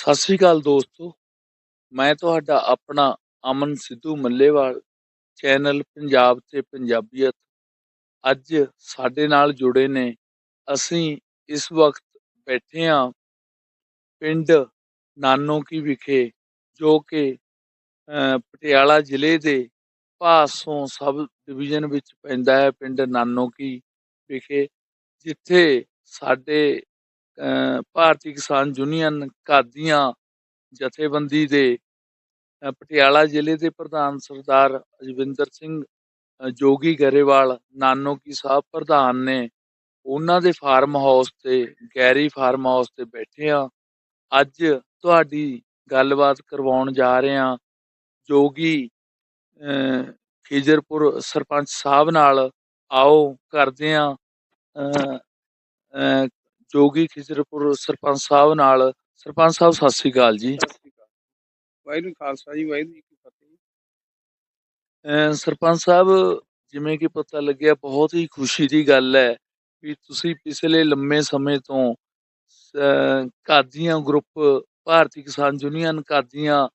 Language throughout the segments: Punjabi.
ਸਤਿ ਸ੍ਰੀ ਅਕਾਲ ਦੋਸਤੋ। ਮੈਂ ਤੁਹਾਡਾ ਆਪਣਾ ਅਮਨ ਸਿੱਧੂ ਮੱਲੇਵਾਲ, ਚੈਨਲ ਪੰਜਾਬ ਤੇ ਪੰਜਾਬੀਅਤ। ਅੱਜ ਸਾਡੇ ਨਾਲ ਜੁੜੇ ਨੇ। ਅਸੀਂ ਇਸ ਵਕਤ ਬੈਠੇ ਹਾਂ ਪਿੰਡ ਨਾਨੋਕੀ ਵਿਖੇ, ਜੋ ਕਿ ਪਟਿਆਲਾ ਜ਼ਿਲ੍ਹੇ ਦੇ ਭਾਸੋਂ ਸਬ ਡਿਵੀਜ਼ਨ ਵਿੱਚ ਪੈਂਦਾ ਹੈ, ਪਿੰਡ ਨਾਨੋਕੀ ਵਿਖੇ, ਜਿੱਥੇ ਸਾਡੇ ਭਾਰਤੀ ਕਿਸਾਨ ਯੂਨੀਅਨ ਕਾਦੀਆਂ ਜਥੇਬੰਦੀ ਦੇ ਪਟਿਆਲਾ ਜ਼ਿਲ੍ਹੇ ਦੇ ਪ੍ਰਧਾਨ ਸਰਦਾਰ ਅਜਵਿੰਦਰ ਸਿੰਘ ਜੋਗੀ ਗਰੇਵਾਲ ਨਾਨੋਕੀ ਸਾਹਿਬ ਪ੍ਰਧਾਨ ਨੇ ਉਹਨਾਂ ਦੇ ਫਾਰਮ ਹਾਊਸ ਤੇ ਗੈਰੀ ਫਾਰਮ ਹਾਊਸ ਤੇ ਬੈਠੇ ਆ ਅੱਜ ਤੁਹਾਡੀ ਗੱਲਬਾਤ ਕਰਵਾਉਣ ਜਾ ਰਹੇ ਹਾਂ। ਜੋਗੀ ਅਹ, ਸਰਪੰਚ ਸਾਹਿਬ ਨਾਲ ਆਓ ਕਰਦੇ ਆ ਜੋਗੀ ਖਿਜਰਪੁਰ ਸਰਪੰਚ ਸਾਹਿਬ ਨਾਲ। ਸਰਪੰਚ ਸਾਹਿਬ ਸਤਿ ਸ੍ਰੀ ਅਕਾਲ ਜੀ। ਵਾਹਿਗੁਰੂ ਖਾਲਸਾ ਜੀ ਵਾਹਿਗੁਰੂ ਜੀ ਕੀ ਫਤਿਹ। ਸਰਪੰਚ ਸਾਹਿਬ ਜਿਵੇਂ ਕਿ ਪਤਾ ਲੱਗਿਆ ਬਹੁਤ ਹੀ ਖੁਸ਼ੀ ਦੀ ਗੱਲ ਹੈ ਵੀ ਤੁਸੀਂ ਪਿਛਲੇ ਲੰਮੇ ਸਮੇਂ ਤੋਂ ਕਾਦੀਆਂ ਗਰੁੱਪ ਭਾਰਤੀ ਕਿਸਾਨ ਯੂਨੀਅਨ ਕਾਦੀਆਂ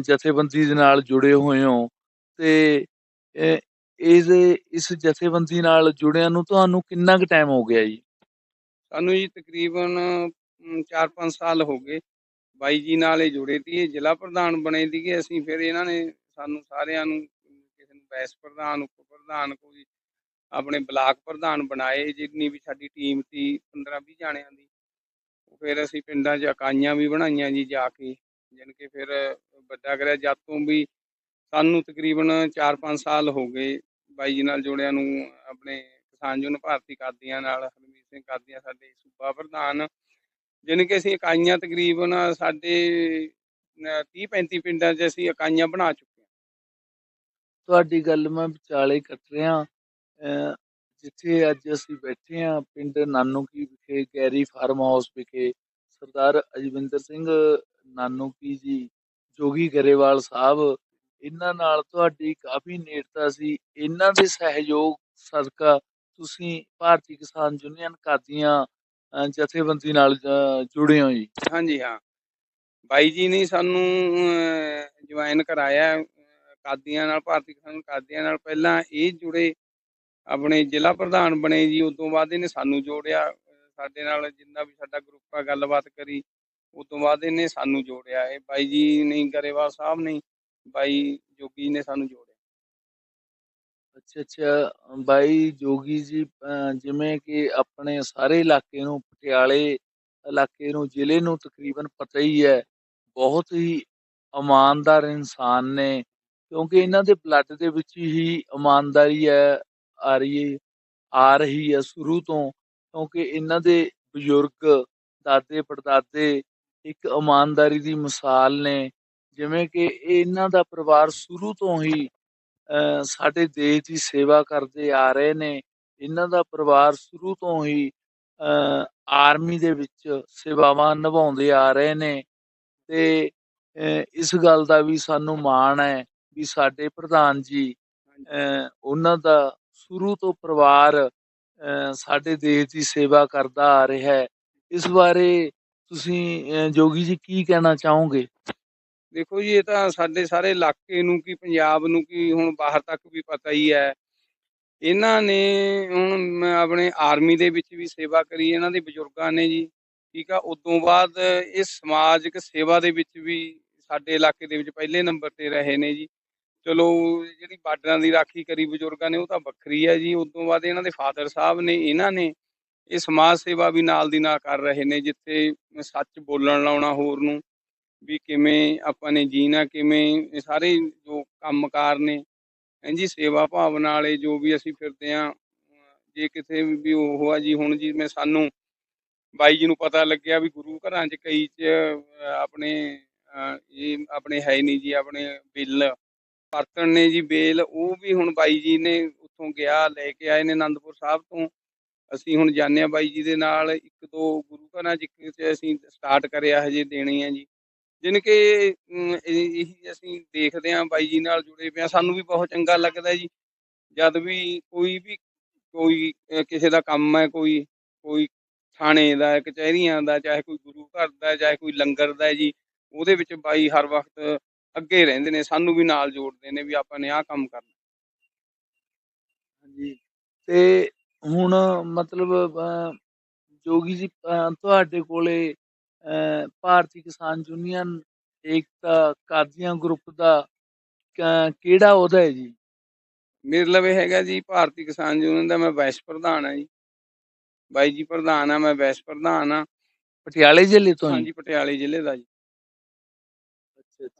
ਜਥੇਬੰਦੀ ਦੇ ਨਾਲ ਜੁੜੇ ਹੋਏ ਹੋ ਤੇ ਇਸ ਇਸ ਜਥੇਬੰਦੀ ਨਾਲ ਜੁੜਿਆਂ ਨੂੰ ਤੁਹਾਨੂੰ ਕਿੰਨਾ ਕੁ ਟਾਈਮ ਹੋ ਗਿਆ ਜੀ? ਸਾਨੂੰ ਜੀ ਤਕਰੀਬਨ 4-5 ਸਾਲ ਹੋ ਗਏ। ਬਾਈ ਜੀ ਨਾਲ ਇਹ ਜੁੜੇ ਤੀ ਜ਼ਿਲ੍ਹਾ ਪ੍ਰਧਾਨ ਬਣੇ ਸੀਗੇ ਅਸੀਂ ਫਿਰ ਇਹਨਾਂ ਨੇ ਸਾਨੂੰ ਸਾਰਿਆਂ ਨੂੰ, ਕਿਸੇ ਨੂੰ ਵਾਈਸ ਪ੍ਰਧਾਨ, ਉਪ ਪ੍ਰਧਾਨ, ਕੋਈ ਆਪਣੇ ਬਲਾਕ ਪ੍ਰਧਾਨ ਬਣਾਏ, ਜਿੰਨੀ ਵੀ ਸਾਡੀ ਟੀਮ ਸੀ 15-20 ਜਾਣਿਆਂ ਦੀ। ਉਹ ਫਿਰ ਅਸੀਂ ਪਿੰਡਾਂ 'ਚ ਇਕਾਈਆਂ ਵੀ ਬਣਾਈਆਂ ਜੀ ਜਾ ਕੇ। ਜਾਣੀ ਕਿ ਫਿਰ ਵੱਡਾ ਕਰਿਆ, ਜਦ ਤੋਂ ਵੀ ਸਾਨੂੰ ਤਕਰੀਬਨ 4-5 ਸਾਲ ਹੋ ਗਏ। ਬਾਈ ਜੀ ਨਾਲ ਜੁੜਿਆਂ ਨੂੰ ਆਪਣੇ ਕਿਸਾਨ ਯੂਨੀਅਨ ਭਾਰਤੀ ਕਾਦੀਆਂ ਨਾਲ ਹਰਮੀਤ ਸਿੰਘ ਕਾਦੀਆਂ ਸਾਡੇ ਸੂਬਾ ਪ੍ਰਧਾਨ ਜਾਣੀ ਕਿ ਅਸੀਂ ਇਕਾਈਆਂ ਤਕਰੀਬਨ ਸਾਡੇ 30-35 ਪਿੰਡਾਂ 'ਚ ਅਸੀਂ ਇਕਾਈਆਂ ਬਣਾ ਚੁੱਕੇ ਹਾਂ। ਤੁਹਾਡੀ ਗੱਲ ਮੈਂ ਵਿਚਾਲੇ ਕੱਟ ਰਿਹਾ। ਜਿੱਥੇ ਅੱਜ ਅਸੀਂ ਬੈਠੇ ਹਾਂ, ਪਿੰਡ ਨਾਨੋਕੀ ਵਿਖੇ, ਗੈਰੀ ਫਾਰਮ ਹਾਊਸ ਵਿਖੇ, ਸਰਦਾਰ ਅਜਵਿੰਦਰ ਸਿੰਘ ਨਾਨੂਕੀ ਜੀ, ਜੋਗੀ ਗਰੇਵਾਲ ਸਾਹਿਬ, ਇਹਨਾਂ ਨਾਲ ਤੁਹਾਡੀ ਕਾਫੀ ਨੇੜਤਾ ਸੀ। ਇਹਨਾਂ ਦੇ ਸਹਿਯੋਗ ਸਦਕਾ ਤੁਸੀਂ ਭਾਰਤੀ ਕਿਸਾਨ ਯੂਨੀਅਨ ਕਾਦੀਆਂ ਜਥੇਬੰਦੀ ਨਾਲ ਜੁੜੇ ਹੋ ਜੀ? ਹਾਂਜੀ, ਹਾਂ। ਬਾਈ ਜੀ ਨੇ ਸਾਨੂੰ ਜੁਆਇਨ ਕਰਾਇਆ ਕਾਦੀਆਂ ਨਾਲ, ਭਾਰਤੀ ਕਿਸਾਨ ਕਾਦੀਆਂ ਨਾਲ ਪਹਿਲਾਂ ਇਹ ਜੁੜੇ। ਆਪਣੇ ਜ਼ਿਲ੍ਹਾ ਪ੍ਰਧਾਨ ਬਣੇ ਜੀ ਉਸ ਤੋਂ ਬਾਅਦ ਇਹਨੇ ਸਾਨੂੰ ਜੋੜਿਆ। ਸਾਡੇ ਨਾਲ ਜਿੰਨਾ ਵੀ ਸਾਡਾ ਗਰੁੱਪ ਆ, ਗੱਲਬਾਤ ਕਰੀ ਉਸ ਤੋਂ ਬਾਅਦ ਇਹਨੇ ਸਾਨੂੰ ਜੋੜਿਆ। ਇਹ ਬਾਈ ਜੀ ਨੇ ਗਰੇਵਾਲ ਸਾਹਿਬ ਨੇ ਬਾਈ ਜੋਗੀ ਨੇ ਸਾਨੂੰ ਜੋੜਿਆ। ਅੱਛਾ ਅੱਛਾ ਬਾਈ ਜੋਗੀ ਜੀ ਅਹ ਜਿਵੇਂ ਕਿ ਆਪਣੇ ਸਾਰੇ ਇਲਾਕੇ ਨੂੰ, ਪਟਿਆਲੇ ਇਲਾਕੇ ਨੂੰ, ਜ਼ਿਲ੍ਹੇ ਨੂੰ ਤਕਰੀਬਨ ਪਤਾ ਹੀ ਹੈ, ਬਹੁਤ ਹੀ ਇਮਾਨਦਾਰ ਇਨਸਾਨ ਨੇ, ਕਿਉਂਕਿ ਇਹਨਾਂ ਦੇ ਬਲੱਡ ਦੇ ਵਿੱਚ ਹੀ ਇਮਾਨਦਾਰੀ ਹੈ, ਆ ਰਹੀ ਹੈ, ਆ ਰਹੀ ਹੈ ਸ਼ੁਰੂ ਤੋਂ, ਕਿਉਂਕਿ ਇਹਨਾਂ ਦੇ ਬਜ਼ੁਰਗ, ਦਾਦੇ ਪੜਦਾਦੇ ਇੱਕ ਇਮਾਨਦਾਰੀ ਦੀ ਮਿਸਾਲ ਨੇ, ਜਿਵੇਂ ਕਿ ਇਹਨਾਂ ਦਾ ਪਰਿਵਾਰ ਸ਼ੁਰੂ ਤੋਂ ਹੀ ਸਾਡੇ ਦੇਸ਼ ਦੀ ਸੇਵਾ ਕਰਦੇ ਆ ਰਹੇ ਨੇ। ਇਹਨਾਂ ਦਾ ਪਰਿਵਾਰ ਸ਼ੁਰੂ ਤੋਂ ਹੀ, ਅਹ ਆਰਮੀ ਦੇ ਵਿੱਚ ਸੇਵਾਵਾਂ ਨਿਭਾਉਂਦੇ ਆ ਰਹੇ ਨੇ। ਤੇ ਇਸ ਗੱਲ ਦਾ ਵੀ ਸਾਨੂੰ ਮਾਣ ਹੈ ਵੀ ਸਾਡੇ ਪ੍ਰਧਾਨ ਜੀ ਉਹਨਾਂ ਦਾ ਸ਼ੁਰੂ ਤੋਂ ਪਰਿਵਾਰ, ਅਹ ਸਾਡੇ ਦੇਸ਼ ਦੀ ਸੇਵਾ ਕਰਦਾ ਆ ਰਿਹਾ ਹੈ। ਇਸ ਬਾਰੇ ਤੁਸੀਂ ਜੋਗੀ ਜੀ ਕੀ ਕਹਿਣਾ ਚਾਹੋਗੇ? ਦੇਖੋ ਜੀ, ਇਹ ਤਾਂ ਸਾਡੇ ਸਾਰੇ ਇਲਾਕੇ ਨੂੰ ਕੀ, ਪੰਜਾਬ ਨੂੰ ਕੀ, ਹੁਣ ਬਾਹਰ ਤੱਕ ਵੀ ਪਤਾ ਹੀ ਹੈ। ਇਹਨਾਂ ਨੇ ਹੁਣ ਆਪਣੇ ਆਰਮੀ ਦੇ ਵਿੱਚ ਵੀ ਸੇਵਾ ਕਰੀ, ਇਹਨਾਂ ਦੇ ਬਜ਼ੁਰਗਾਂ ਨੇ ਜੀ, ਠੀਕ ਆ? ਉਦੋਂ ਬਾਅਦ ਇਹ ਸਮਾਜਿਕ ਸੇਵਾ ਦੇ ਵਿੱਚ ਵੀ ਸਾਡੇ ਇਲਾਕੇ ਦੇ ਵਿੱਚ ਪਹਿਲੇ ਨੰਬਰ ਤੇ ਰਹੇ ਨੇ ਜੀ। ਚਲੋ, ਜਿਹੜੀ ਬਾਰਡਰਾਂ ਦੀ ਰਾਖੀ ਕਰੀ ਬਜ਼ੁਰਗਾਂ ਨੇ, ਉਹ ਤਾਂ ਵੱਖਰੀ ਹੈ ਜੀ। ਉਦੋਂ ਬਾਅਦ ਇਹਨਾਂ ਦੇ ਫਾਦਰ ਸਾਹਿਬ ਨੇ, ਇਹਨਾਂ ਨੇ ਇਹ ਸਮਾਜ ਸੇਵਾ ਵੀ ਨਾਲ ਦੀ ਨਾਲ ਕਰ ਰਹੇ ਨੇ, ਜਿੱਥੇ ਸੱਚ ਬੋਲਣ ਲਾਉਣਾ ਹੋਰ ਨੂੰ। ਵੀ ਕਿਵੇਂ ਆਪਾਂ ਨੇ ਜੀਣਾ, ਕਿਵੇਂ ਸਾਰੇ ਜੋ ਕੰਮਕਾਰ ਨੇ ਹਾਂਜੀ ਸੇਵਾ ਭਾਵਨਾ ਵਾਲੇ ਜੋ ਵੀ ਅਸੀਂ ਫਿਰਦੇ ਆ ਜੇ ਕਿਤੇ ਵੀ ਉਹ ਆ ਜੀ, ਹੁਣ ਜੀ ਮੈਂ ਸਾਨੂੰ ਬਾਈ ਜੀ ਨੂੰ ਪਤਾ ਲੱਗਿਆ ਵੀ ਗੁਰੂ ਘਰਾਂ 'ਚ ਕਈ 'ਚ ਆਪਣੇ ਇਹ ਆਪਣੇ ਹੈ ਨਹੀਂ ਜੀ, ਆਪਣੇ ਬਿੱਲ ਪਰਤਣ ਨੇ ਜੀ ਬੇਲ, ਉਹ ਵੀ ਹੁਣ ਬਾਈ ਜੀ ਨੇ ਉੱਥੋਂ ਗਿਆ, ਲੈ ਕੇ ਆਏ ਨੇ ਆਨੰਦਪੁਰ ਸਾਹਿਬ ਤੋਂ। ਅਸੀਂ ਹੁਣ ਜਾਂਦੇ ਆ ਬਾਈ ਜੀ ਦੇ ਨਾਲ, ਇੱਕ ਦੋ ਗੁਰੂ ਘਰਾਂ 'ਚ ਇੱਕ 'ਚ ਅਸੀਂ ਸਟਾਰਟ ਕਰਿਆ ਹਜੇ ਦੇਣੀ ਆ ਜੀ। ਜਿਨ ਕਿ ਇਹੀ ਅਸੀਂ ਦੇਖਦੇ ਹਾਂ ਬਾਈ ਜੀ ਨਾਲ ਜੁੜੇ ਪਏ ਸਾਨੂੰ ਵੀ ਬਹੁਤ ਚੰਗਾ ਲੱਗਦਾ ਜੀ। ਜਦ ਵੀ ਕੋਈ ਵੀ ਕੋਈ ਕਿਸੇ ਦਾ ਕੰਮ ਹੈ ਕੋਈ ਕੋਈ ਥਾਣੇ ਦਾ ਕਚਹਿਰੀਆਂ ਦਾ ਚਾਹੇ ਕੋਈ ਗੁਰੂ ਘਰ ਦਾ ਚਾਹੇ ਕੋਈ ਲੰਗਰ ਦਾ ਜੀ ਉਹਦੇ ਵਿੱਚ ਬਾਈ ਹਰ ਵਕਤ ਅੱਗੇ ਰਹਿੰਦੇ ਨੇ ਸਾਨੂੰ ਵੀ ਨਾਲ ਜੋੜਦੇ ਨੇ ਵੀ ਆਪਾਂ ਨੇ ਆਹ ਕੰਮ ਕਰਨਾ। ਹਾਂਜੀ। ਤੇ ਹੁਣ ਮਤਲਬ ਅਹ, ਜੋਗੀ ਜੀ ਤੁਹਾਡੇ ਕੋਲੇ ਭਾਰਤੀ ਕਿਸਾਨ ਯੂਨੀਅਨ ਏਕਤਾ ਕਾਦੀਆਂ ਗਰੁੱਪ ਦਾ ਕਿਹੜਾ ਉਹਦਾ ਹੈ ਜੀ? ਮੇਰੇ ਲਵੇ ਹੈਗਾ ਜੀ ਭਾਰਤੀ ਕਿਸਾਨ ਯੂਨੀਅਨ ਦਾ ਮੈਂ ਵਾਈਸ ਪ੍ਰਧਾਨ ਆ ਜੀ। ਬਾਈ ਜੀ ਪ੍ਰਧਾਨ ਆ ਮੈਂ ਵਾਈਸ ਪ੍ਰਧਾਨ ਆ ਪਟਿਆਲੇ ਜ਼ਿਲ੍ਹੇ ਤੋਂ ਹਾਂਜੀ ਪਟਿਆਲੇ ਜ਼ਿਲ੍ਹੇ ਦਾ ਜੀ।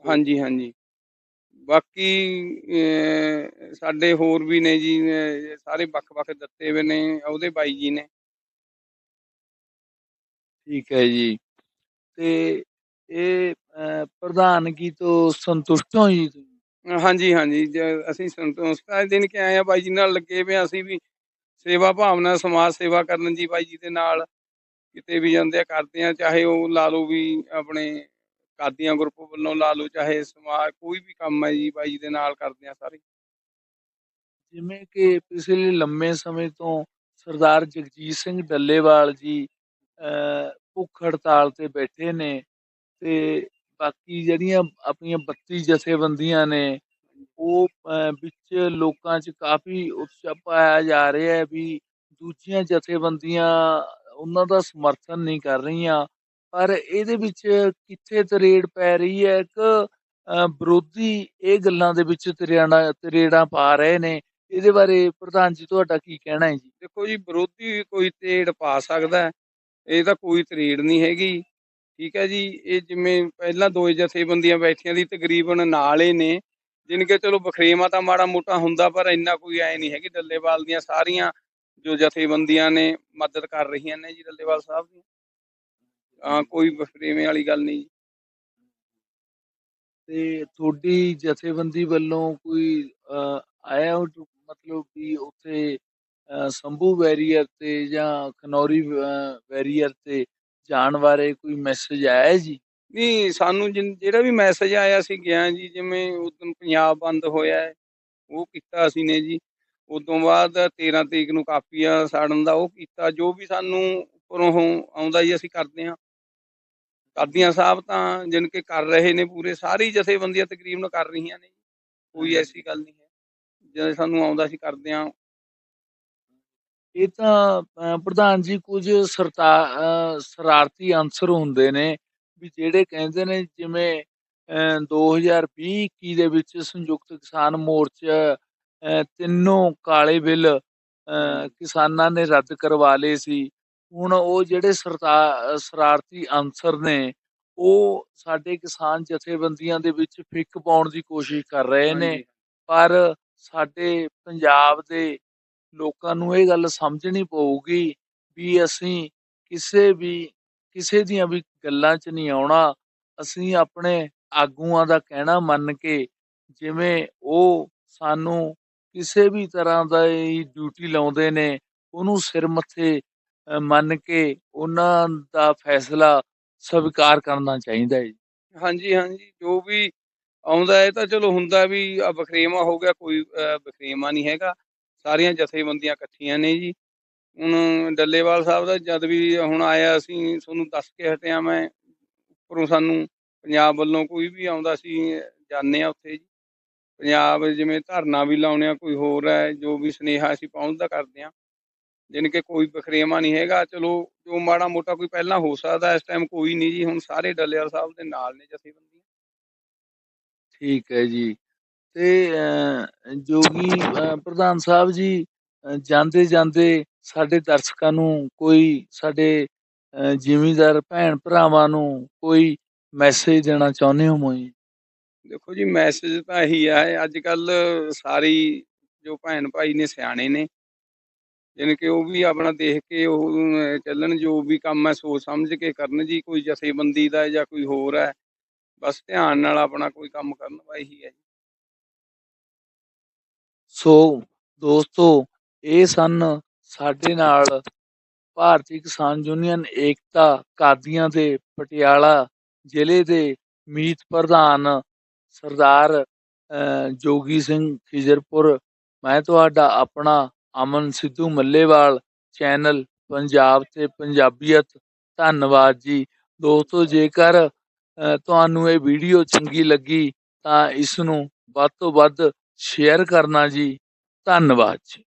ਹਾਂਜੀ ਹਾਂਜੀ। ਬਾਕੀ ਸਾਡੇ ਹੋਰ ਵੀ ਨੇ ਜੀ ਸਾਰੇ ਵੱਖ-ਵੱਖ ਦਿੱਤੇ ਹੋਏ ਨੇ ਉਹਦੇ ਬਾਈ ਜੀ ਨੇ। ਠੀਕ ਹੈ ਜੀ। ਤੇ ਇਹ ਪ੍ਰਧਾਨਗੀ ਤੋਂ ਸੰਤੁਸ਼ਟ ਹੋ ਜੀ ਤੁਸੀਂ? ਹਾਂਜੀ ਹਾਂਜੀ ਅਸੀਂ ਸੰਤੋਸ਼ਕਾਰ ਦਿਨ ਕੇ ਆਏ ਆ ਬਾਈ ਜੀ ਨਾਲ ਲੱਗੇ ਆ ਅਸੀਂ ਵੀ। ਸੇਵਾ ਭਾਵਨਾ ਸਮਾਜ ਸੇਵਾ ਕਰਨ ਜੀ ਬਾਈ ਜੀ ਦੇ ਨਾਲ। ਕਿਤੇ ਵੀ ਜਾਂਦੇ ਆ ਕਰਦੇ ਆ ਚਾਹੇ ਉਹ ਲਾ ਲਓ ਵੀ ਆਪਣੇ ਕਾਦੀਆਂ ਗਰੁੱਪ ਵੱਲੋਂ ਲਾ ਲਓ ਚਾਹੇ ਸਮਾਜ ਕੋਈ ਵੀ ਕੰਮ ਹੈ ਜੀ ਬਾਈ ਜੀ ਦੇ ਨਾਲ ਕਰਦੇ ਆ ਸਾਰੇ। ਜਿਵੇਂ ਕਿ ਪਿਛਲੇ ਲੰਮੇ ਸਮੇਂ ਤੋਂ ਸਰਦਾਰ ਜਗਜੀਤ ਸਿੰਘ ਡੱਲੇਵਾਲ ਜੀ ਭੁੱਖ ਹੜਤਾਲ ਤੇ ਬੈਠੇ ਨੇ ਤੇ ਬਾਕੀ ਜਿਹੜੀਆਂ ਆਪਣੀਆਂ 32 ਜਥੇਬੰਦੀਆਂ ਨੇ ਉਹ ਅਹ, ਵਿੱਚ ਲੋਕਾਂ 'ਚ ਕਾਫੀ ਉਤਸ਼ਾਹ ਪਾਇਆ ਜਾ ਰਿਹਾ ਹੈ ਵੀ ਦੂਜੀਆਂ ਜਥੇਬੰਦੀਆਂ ਉਹਨਾਂ ਦਾ ਸਮਰਥਨ ਨਹੀਂ ਕਰ ਰਹੀਆਂ। ਪਰ ਇਹਦੇ ਵਿੱਚ ਕਿੱਥੇ ਤਰੇੜ ਪੈ ਰਹੀ ਹੈ? ਇੱਕ ਵਿਰੋਧੀ ਇਹ ਗੱਲਾਂ ਦੇ ਵਿੱਚ ਤਰੇੜਾਂ ਤਰੇੜਾਂ ਪਾ ਰਹੇ ਨੇ। ਇਹਦੇ ਬਾਰੇ ਪ੍ਰਧਾਨ ਜੀ ਤੁਹਾਡਾ ਕੀ ਕਹਿਣਾ ਹੈ ਜੀ? ਦੇਖੋ ਜੀ ਵਿਰੋਧੀ ਕੋਈ ਤੇੜ ਪਾ ਸਕਦਾ ਇਹ ਤਾਂ ਕੋਈ ਤਰੀੜ ਨਹੀਂ ਹੈਗੀ। ਠੀਕ ਹੈ ਜੀ ਇਹ ਜਿਵੇਂ ਪਹਿਲਾਂ ਦੋ ਜਥੇਬੰਦੀਆਂ ਬੈਠੀਆਂ ਦੀ ਤਕਰੀਬਨ ਨਾਲ ਹੀ ਨੇ। ਜਿਨ ਕਿ ਚਲੋ ਬਖਰੇਵਾ ਤਾਂ ਮਾੜਾ ਮੋਟਾ ਹੁੰਦਾ ਪਰ ਇੰਨਾ ਕੋਈ ਐ ਨਹੀਂ ਹੈਗੀ ਡੱਲੇਵਾਲ ਦੀਆਂ ਸਾਰੀਆਂ ਜੋ ਜਥੇਬੰਦੀਆਂ ਨੇ ਮਦਦ ਕਰ ਰਹੀਆਂ ਨੇ ਜੀ ਡੱਲੇਵਾਲ ਸਾਹਿਬ ਦੀ। ਹਾਂ ਕੋਈ ਬਖਰੇਵੇਂ ਵਾਲੀ ਗੱਲ ਨਹੀਂ ਜੀ। ਤੇ ਤੁਹਾਡੀ ਜਥੇਬੰਦੀ ਵੱਲੋਂ ਕੋਈ ਅਹ, ਆਇਆ ਮਤਲਬ ਵੀ ਉੱਥੇ ਸੰਭੂ ਵੈਰੀਅਰ ਤੇ ਜਾਂ ਖਨੌਰੀ ਵੈਰੀਅਰ ਤੇ ਜਾਣ ਬਾਰੇ ਕੋਈ ਮੈਸੇਜ ਆਇਆ ਜੀ? ਨਹੀਂ ਸਾਨੂੰ ਜਿਹੜਾ ਵੀ ਮੈਸੇਜ ਆਇਆ ਸੀ ਗਿਆ ਜੀ ਜਿਵੇਂ ਉਦੋਂ ਪੰਜਾਬ ਬੰਦ ਹੋਇਆ ਹੈ ਉਹ ਕੀਤਾ ਅਸੀਂ ਨੇ ਜੀ। ਉਦੋਂ ਬਾਅਦ 13 ਤਰੀਕ ਨੂੰ ਕਾਪੀਆਂ ਸਾੜਨ ਦਾ ਉਹ ਕੀਤਾ ਜੋ ਵੀ ਸਾਨੂੰ ਉੱਪਰੋਂ ਆਉਂਦਾ ਜੀ ਅਸੀਂ ਕਰਦੇ ਹਾਂ। ਕਾਦੀਆਂ ਸਾਹਿਬ ਤਾਂ ਜਿਨ ਕੇ ਕਰ ਰਹੇ ਨੇ ਪੂਰੇ ਸਾਰੀ ਜਥੇਬੰਦੀਆਂ ਤਕਰੀਬਨ ਕਰ ਰਹੀਆਂ ਨੇ ਕੋਈ ਐਸੀ ਗੱਲ ਨਹੀਂ ਹੈ। ਜਦੋਂ ਸਾਨੂੰ ਆਉਂਦਾ ਅਸੀਂ ਕਰਦੇ ਹਾਂ। ਇਹ ਤਾਂ ਪ੍ਰਧਾਨ ਜੀ ਕੁਝ ਸਰਤਾ ਸ਼ਰਾਰਤੀ ਅੰਸਰ ਹੁੰਦੇ ਨੇ ਵੀ ਜਿਹੜੇ ਕਹਿੰਦੇ ਨੇ ਜਿਵੇਂ ਅਹ, 2020-21 ਦੇ ਵਿੱਚ ਸੰਯੁਕਤ ਕਿਸਾਨ ਮੋਰਚਾ ਤਿੰਨੋਂ ਕਾਲੇ ਬਿੱਲ ਕਿਸਾਨਾਂ ਨੇ ਰੱਦ ਕਰਵਾ ਲਏ ਸੀ ਹੁਣ ਉਹ ਜਿਹੜੇ ਸਰਤਾ ਸ਼ਰਾਰਤੀ ਅੰਸਰ ਨੇ ਉਹ ਸਾਡੇ ਕਿਸਾਨ ਜਥੇਬੰਦੀਆਂ ਦੇ ਵਿੱਚ ਫਿੱਕ ਪਾਉਣ ਦੀ ਕੋਸ਼ਿਸ਼ ਕਰ ਰਹੇ ਨੇ। ਪਰ ਸਾਡੇ ਪੰਜਾਬ ਦੇ ਲੋਕਾਂ ਨੂੰ ਇਹ ਗੱਲ ਸਮਝਣੀ ਪਊਗੀ ਵੀ ਅਸੀਂ ਕਿਸੇ ਵੀ ਕਿਸੇ ਦੀਆਂ ਵੀ ਗੱਲਾਂ 'ਚ ਨਹੀਂ ਆਉਣਾ। ਅਸੀਂ ਆਪਣੇ ਆਗੂਆਂ ਦਾ ਕਹਿਣਾ ਮੰਨ ਕੇ ਜਿਵੇਂ ਉਹ ਸਾਨੂੰ ਕਿਸੇ ਵੀ ਤਰ੍ਹਾਂ ਦਾ ਡਿਊਟੀ ਲਾਉਂਦੇ ਨੇ ਉਹਨੂੰ ਸਿਰ ਮੱਥੇ ਮੰਨ ਕੇ ਉਹਨਾਂ ਦਾ ਫੈਸਲਾ ਸਵੀਕਾਰ ਕਰਨਾ ਚਾਹੀਦਾ ਹੈ ਹਾਂਜੀ ਹਾਂਜੀ ਜੋ ਵੀ ਆਉਂਦਾ ਹੈ ਤਾਂ ਚਲੋ ਹੁੰਦਾ ਵੀ ਆ ਬਖਰੇਵਾ ਹੋ ਗਿਆ ਕੋਈ ਅਹ, ਬਖਰੇਵਾ ਨਹੀਂ ਹੈਗਾ। ਸਾਰੀਆਂ ਜਥੇਬੰਦੀਆਂ ਇਕੱਠੀਆਂ ਨੇ ਜੀ। ਹੁਣ ਡੱਲੇਵਾਲ ਸਾਹਿਬ ਦਾ ਜਦ ਵੀ ਹੁਣ ਆਇਆ ਅਸੀਂ ਤੁਹਾਨੂੰ ਦੱਸ ਕੇ ਹਟਿਆ ਮੈਂ, ਉੱਪਰੋਂ ਸਾਨੂੰ ਪੰਜਾਬ ਵੱਲੋਂ ਕੋਈ ਵੀ ਆਉਂਦਾ ਸੀ, ਜਾਂਦੇ ਆ ਉੱਥੇ ਜੀ। ਪੰਜਾਬ ਜਿਵੇਂ ਧਰਨਾ ਵੀ ਲਾਉਣੇ ਆ, ਕੋਈ ਹੋਰ ਹੈ, ਜੋ ਵੀ ਸੁਨੇਹਾ ਅਸੀਂ ਪਹੁੰਚਦਾ ਕਰਦੇ ਆ ਜਾਣੀ ਕਿ ਕੋਈ ਬਖਰੇਵਾ ਨਹੀਂ ਹੈਗਾ, ਚਲੋ ਜੋ ਮਾੜਾ ਮੋਟਾ ਕੋਈ ਪਹਿਲਾਂ ਹੋ ਸਕਦਾ, ਇਸ ਟਾਈਮ ਕੋਈ ਨਹੀਂ ਜੀ, ਹੁਣ ਸਾਰੇ ਡੱਲੇਵਾਲ ਸਾਹਿਬ ਦੇ ਨਾਲ ਨੇ ਜਥੇਬੰਦੀਆਂ। ਠੀਕ ਹੈ ਜੀ। ਤੇ ਜੋਗੀ ਪ੍ਰਧਾਨ ਸਾਹਿਬ ਜੀ ਜਾਂਦੇ ਜਾਂਦੇ ਸਾਡੇ ਦਰਸ਼ਕਾਂ ਨੂੰ ਕੋਈ ਸਾਡੇ ਜ਼ਿਮੀਂਦਾਰ ਭੈਣ ਭਰਾਵਾਂ ਨੂੰ ਕੋਈ ਮੈਸੇਜ ਦੇਣਾ ਚਾਹੁੰਦੇ ਹੋ ਮੋਈ ਦੇਖੋ ਜੀ ਮੈਸੇਜ ਤਾਂ ਇਹੀ ਆ ਅੱਜ ਕੱਲ ਸਾਰੀ ਜੋ ਭੈਣ ਭਾਈ ਨੇ ਸਿਆਣੇ ਨੇ, ਜਾਣੀ ਕਿ ਉਹ ਵੀ ਆਪਣਾ ਦੇਖ ਕੇ ਉਹ ਚੱਲਣ, ਜੋ ਵੀ ਕੰਮ ਹੈ ਸੋਚ ਸਮਝ ਕੇ ਕਰਨ ਜੀ, ਕੋਈ ਜਥੇਬੰਦੀ ਦਾ ਜਾਂ ਕੋਈ ਹੋਰ ਹੈ, ਬਸ ਧਿਆਨ ਨਾਲ ਆਪਣਾ ਕੋਈ ਕੰਮ ਕਰਨ ਵਾ ਇਹੀ ਹੈ ਜੀ। ਸੋ ਦੋਸਤੋ, ਇਹ ਸਨ ਸਾਡੇ ਨਾਲ ਭਾਰਤੀ ਕਿਸਾਨ ਯੂਨੀਅਨ ਏਕਤਾ ਕਾਦੀਆਂ ਦੇ ਪਟਿਆਲਾ ਜ਼ਿਲ੍ਹੇ ਦੇ ਮੀਤ ਪ੍ਰਧਾਨ ਸਰਦਾਰ ਜੋਗੀ ਸਿੰਘ ਖਿਜਰਪੁਰ। ਮੈਂ ਤੁਹਾਡਾ ਆਪਣਾ ਅਮਨ ਸਿੱਧੂ ਮੱਲੇਵਾਲ, ਚੈਨਲ ਪੰਜਾਬ ਤੇ ਪੰਜਾਬੀਅਤ। ਧੰਨਵਾਦ ਜੀ। ਦੋਸਤੋ, ਜੇਕਰ ਤੁਹਾਨੂੰ ਇਹ ਵੀਡੀਓ ਚੰਗੀ ਲੱਗੀ ਤਾਂ ਇਸ ਨੂੰ ਵੱਧ ਤੋਂ ਵੱਧ ਸ਼ੇਅਰ ਕਰਨਾ ਜੀ। ਧੰਨਵਾਦ ਜੀ।